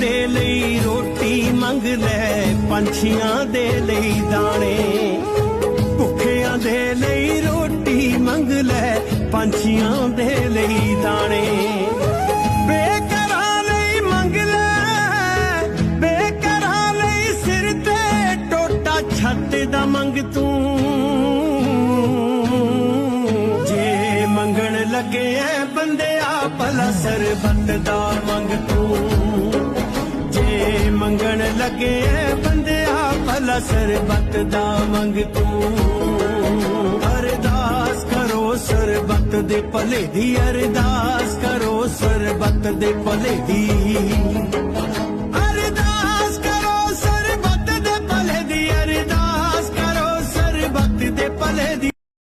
ਦੇ ਲਈ ਰੋਟੀ ਮੰਗ ਲੈ, ਪੰਛੀਆਂ ਦੇ ਲਈ ਦਾਣੇ। ਭੁੱਖਿਆਂ ਦੇ ਲਈ ਰੋਟੀ ਮੰਗ ਲੈ, ਪੰਛੀਆਂ ਦੇ ਲਈ ਦਾਣੇ। ਬੇਕਰਾਂ ਲਈ ਮੰਗ ਲੈ, ਬੇਕਰਾਂ ਲਈ ਸਿਰ ਤੇ ਟੋਟਾ ਛੱਤ ਦਾ ਮੰਗ ਤੂੰ। ਜੇ ਮੰਗਣ ਲੱਗੇ ਐ ਬੰਦਿਆ, ਭਲਾ ਸਰਬੱਤ ਦਾ ਲੱਗੇ ਐ ਬੰਦਿਆ, ਭਲਾ ਸਰਬਤ ਦਾ ਮੰਗ ਤੂੰ। ਅਰਦਾਸ ਕਰੋ ਸਰਬਤ ਦੇ ਭਲੇ ਦੀ, ਅਰਦਾਸ ਕਰੋ ਸਰਬਤ ਦੇ ਭਲੇ ਦੀ। ਅਰਦਾਸ ਕਰੋ ਸਰਬੱਤ ਦੇ ਭਲੇ ਦੀ।